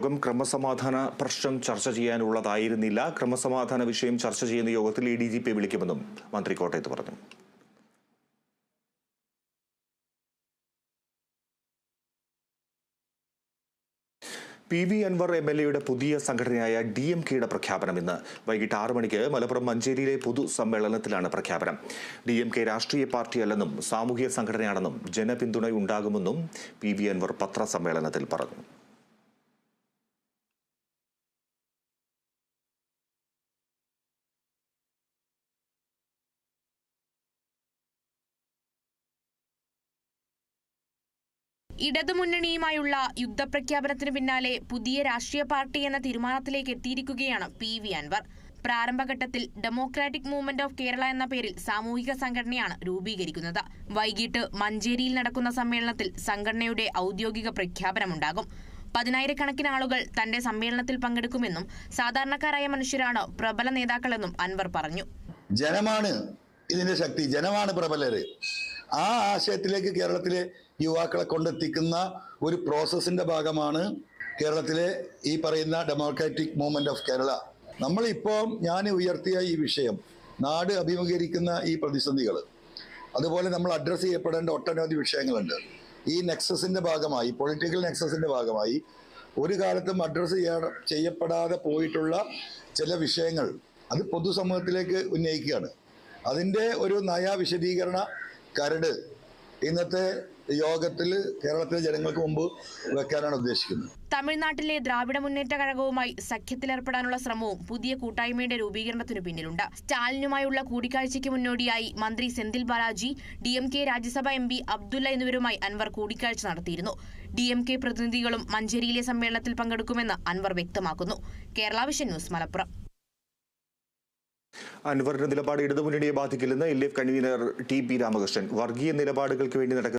യോഗം ക്രമസമാധാന പ്രശ്നം ചർച്ച ചെയ്യാനുള്ളതായിരുന്നില്ല. ക്രമസമാധാന വിഷയം ചർച്ച ചെയ്യുന്ന യോഗത്തിൽ എ ഡി ജി പി വിളിക്കുമെന്നും മന്ത്രി കോട്ടയത്ത് പറഞ്ഞു. P V Anvar M L എയുടെ പുതിയ സംഘടനയായ ഡി എം കെയുടെ പ്രഖ്യാപനം ഇന്ന് വൈകിട്ട് ആറു മണിക്ക് മലപ്പുറം മഞ്ചേരിയിലെ പൊതുസമ്മേളനത്തിലാണ് പ്രഖ്യാപനം. ഡി എം കെ രാഷ്ട്രീയ പാർട്ടിയല്ലെന്നും സാമൂഹ്യ സംഘടനയാണെന്നും ജനപിന്തുണ ഉണ്ടാകുമെന്നും പി വി അൻവർ പത്രസമ്മേളനത്തിൽ പറഞ്ഞു. ഇടതുമുന്നണിയുമായുള്ള യുദ്ധപ്രഖ്യാപനത്തിന് പിന്നാലെ പുതിയ രാഷ്ട്രീയ പാർട്ടി എന്ന തീരുമാനത്തിലേക്ക് എത്തിയിരിക്കുകയാണ് പി വി അൻവർ. പ്രാരംഭഘട്ടത്തിൽ ഡെമോക്രാറ്റിക് മൂവ്മെന്റ് ഓഫ് കേരള എന്ന പേരിൽ സാമൂഹിക സംഘടനയാണ് രൂപീകരിക്കുന്നത്. വൈകിട്ട് മഞ്ചേരിയിൽ നടക്കുന്ന സമ്മേളനത്തിൽ സംഘടനയുടെ ഔദ്യോഗിക പ്രഖ്യാപനമുണ്ടാകും. പതിനായിരക്കണക്കിന് ആളുകൾ തന്റെ സമ്മേളനത്തിൽ പങ്കെടുക്കുമെന്നും സാധാരണക്കാരായ മനുഷ്യരാണ് പ്രബല നേതാക്കളെന്നും അൻവർ പറഞ്ഞു. ജനമാണ് ഇതിന്റെ ശക്തി. ജനമാണ് പ്രബലര്. ആ ആശയത്തിലേക്ക് കേരളത്തിലെ യുവാക്കളെ കൊണ്ടെത്തിക്കുന്ന ഒരു പ്രോസസ്സിന്റെ ഭാഗമാണ് കേരളത്തിലെ ഈ പറയുന്ന ഡെമോക്രാറ്റിക് മൂവ്മെന്റ് ഓഫ് കേരള നമ്മളിപ്പോൾ ഞാൻ ഉയർത്തിയ ഈ വിഷയം നാട് അഭിമുഖീകരിക്കുന്ന ഈ പ്രതിസന്ധികൾ അതുപോലെ നമ്മൾ അഡ്രസ്സ് ചെയ്യപ്പെടേണ്ട ഒട്ടനവധി വിഷയങ്ങളുണ്ട്. ഈ നെക്സസിന്റെ ഭാഗമായി പൊളിറ്റിക്കൽ നെക്സസിന്റെ ഭാഗമായി ഒരു കാലത്തും അഡ്രസ്സ് ചെയ്യാ ചെയ്യപ്പെടാതെ പോയിട്ടുള്ള ചില വിഷയങ്ങൾ അത് പൊതുസമൂഹത്തിലേക്ക് ഉന്നയിക്കുകയാണ്. അതിന്റെ ഒരു നയ വിശദീകരണ കരട് ഇന്നത്തെ യോഗത്തിൽ കേരളത്തിലെ ജനങ്ങൾക്ക് മുമ്പ് വെക്കാനാണ് ഉദ്ദേശിക്കുന്നത്. തമിഴ്നാട്ടിലെ ദ്രാവിഡ മുന്നേറ്റ കഴകവുമായി സഖ്യത്തിലേർപ്പെടാനുള്ള ശ്രമവും പുതിയ കൂട്ടായ്മയുടെ രൂപീകരണത്തിനു പിന്നിലുണ്ട്. സ്റ്റാലിനുമായുള്ള കൂടിക്കാഴ്ചയ്ക്ക് മുന്നോടിയായി മന്ത്രി Senthil Balaji D M K Rajya Sabha M P Abdullah എന്നിവരുമായി അൻവർ കൂടിക്കാഴ്ച നടത്തിയിരുന്നു. ഡി എം കെ പ്രതിനിധികളും മഞ്ചേരിയിലെ സമ്മേളനത്തിൽ പങ്കെടുക്കുമെന്ന് അൻവർ വ്യക്തമാക്കുന്നു. Kerala vision news Malappuram. അൻവറിന്റെ നിലപാട് ഇടതുമുന്നണിയെ ബാധിക്കില്ലെന്ന് L F convener T P Ramakrishnan. വർഗീയ നിലപാടുകൾക്ക് വേണ്ടി നടക്കുന്ന